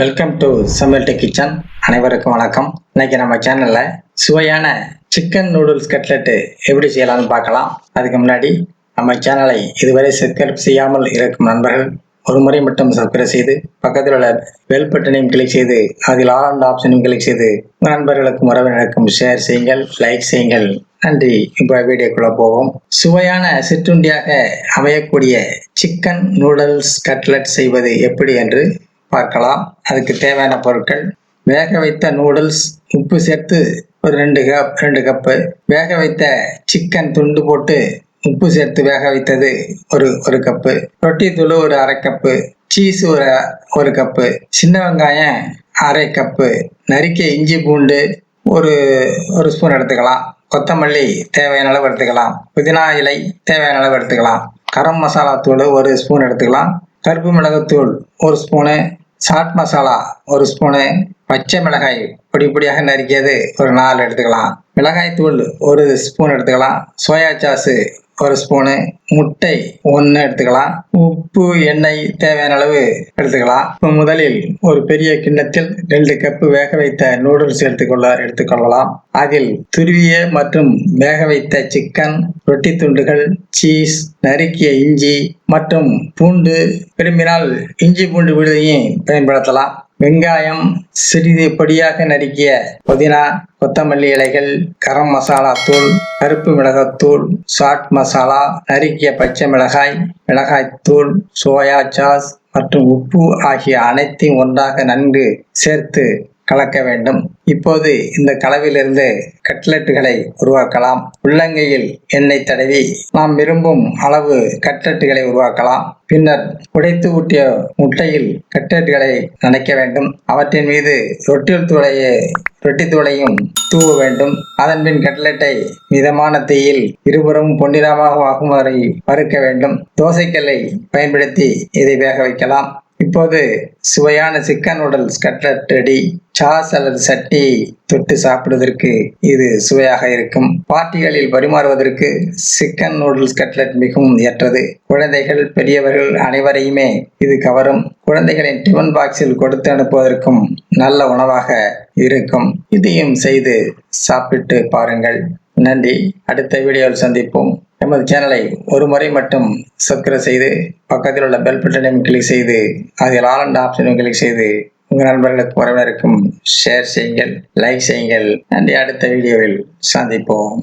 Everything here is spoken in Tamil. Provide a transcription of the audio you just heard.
Welcome to Samayal tech kitchen அனைவருக்கும் வணக்கம். இன்னைக்கு நம்ம சேனல்ல சுவையான சிக்கன் நூடுல்ஸ் கட்லெட்டு எப்படி செய்யலாம்னு பார்க்கலாம். அதுக்கு முன்னாடி நம்ம சேனலை இதுவரை சப்ஸ்கிரைப் செய்யாமல் இருக்கும் நண்பர்கள் ஒரு முறை மட்டும் சப்ஸ்கிரைப் செய்து பக்கத்தில் உள்ள பெல் பட்டனையும் கிளிக் செய்து அதில் ஆல் அண்ட் ஆப்ஷனையும் கிளிக் செய்து உங்கள் நண்பர்களுக்கும் உறவினருக்கும் ஷேர் செய்யுங்கள் லைக் செய்யுங்கள். நன்றி. இப்போ வீடியோக்குள்ள போவோம். சுவையான சிற்றுண்டியாக அமையக்கூடிய சிக்கன் நூடுல்ஸ் கட்லெட் செய்வது எப்படி என்று பார்க்கலாம். அதுக்கு தேவையான பொருட்கள். வேக வைத்த நூடுல்ஸ் உப்பு சேர்த்து ஒரு ரெண்டு கப் ரெண்டு கப்பு வேக வைத்த சிக்கன் துண்டு போட்டு உப்பு சேர்த்து வேக வைத்தது ஒரு ஒரு கப்பு ரொட்டி தூள் ஒரு அரை கப்பு சீஸ் ஒரு ஒரு கப்பு சின்ன வெங்காயம் அரை கப்பு நறுக்கிய இஞ்சி பூண்டு ஒரு ஒரு ஸ்பூன் எடுத்துக்கலாம். கொத்தமல்லி தேவையான அளவு எடுத்துக்கலாம். புதினா இலை தேவையான அளவு எடுத்துக்கலாம். கரம் மசாலா தூள் ஒரு ஸ்பூன் எடுத்துக்கலாம். கருப்பு மிளகுத்தூள் ஒரு ஸ்பூனு சாட் மசாலா ஒரு ஸ்பூனு பச்சை மிளகாய் பொடி பொடியாக நறுக்கியது ஒரு நாலு எடுத்துக்கலாம். மிளகாய் தூள் ஒரு ஸ்பூன் எடுத்துக்கலாம். சோயா சாஸு ஒரு ஸ்பூனு முட்டை ஒன்று எடுத்துக்கலாம். உப்பு எண்ணெய் தேவையான அளவு எடுத்துக்கலாம். இப்போ முதலில் ஒரு பெரிய கிண்ணத்தில் ரெண்டு கப்பு வேக வைத்த நூடுல்ஸ் எடுத்துக்கொள்ள எடுத்துக்கொள்ளலாம். அதில் துருவிய மற்றும் வேக வைத்த சிக்கன் ரொட்டி துண்டுகள் சீஸ் நறுக்கிய இஞ்சி மற்றும் பூண்டு. விரும்பினால் இஞ்சி பூண்டு விழுதையும் பயன்படுத்தலாம். வெங்காயம் சிறிது பொடியாக நறுக்கிய புதினா கொத்தமல்லி இலைகள் கரம் மசாலா தூள் கருப்பு மிளகாத்தூள் சாட் மசாலா நறுக்கிய பச்சை மிளகாய் மிளகாய் தூள் சோயா சாஸ் மற்றும் உப்பு ஆகிய அனைத்தையும் ஒன்றாக நன்கு சேர்த்து கலக்க வேண்டும். இப்போது இந்த கலவிலிருந்து கட்லெட்டுகளை உருவாக்கலாம். உள்ளங்கையில் எண்ணெய் தடவி நாம் விரும்பும் அளவு கட்லெட்டுகளை உருவாக்கலாம். பின்னர் உடைத்து ஊட்டிய முட்டையில் கட்லெட்டுகளை நனைக்க வேண்டும். அவற்றின் மீது ரொட்டியல் தூளையை ரொட்டி தூளையும் தூவ வேண்டும். அதன் பின் கட்லெட்டை மிதமான தீயில் இருபுறம் பொன்னிறமாக ஆகும் வரை வறுக்க வேண்டும். தோசைக்கல்லை பயன்படுத்தி இதை வேக வைக்கலாம். இப்போது சுவையான சிக்கன் நூடுல்ஸ் ஸ்கட்லட் ரெடி. சாஸ் அல்லது சட்டி தொட்டு சாப்பிடுவதற்கு இது சுவையாக இருக்கும். பார்ட்டிகளில் பரிமாறுவதற்கு சிக்கன் நூடுல்ஸ் கட்லட் மிகவும் ஏற்றது. குழந்தைகள் பெரியவர்கள் அனைவரையுமே இது கவரும். குழந்தைகளின் டிஃபன் பாக்ஸில் கொடுத்து அனுப்புவதற்கும் நல்ல உணவாக இருக்கும். இதையும் செய்து சாப்பிட்டு பாருங்கள். நன்றி. அடுத்த வீடியோவில் சந்திப்போம். நமது சேனலை ஒரு முறை மட்டும் சப்ஸ்கிரைப் செய்து பக்கத்தில் உள்ள பெல் பட்டனையும் கிளிக் செய்து அதில் ஆல் அண்ட் ஆப்ஷனையும் கிளிக் செய்து உங்கள் நண்பர்களுக்கு உறவினருக்கும் ஷேர் செய்யுங்கள் லைக் செய்யுங்கள். நன்றி. அடுத்த வீடியோவில் சந்திப்போம்.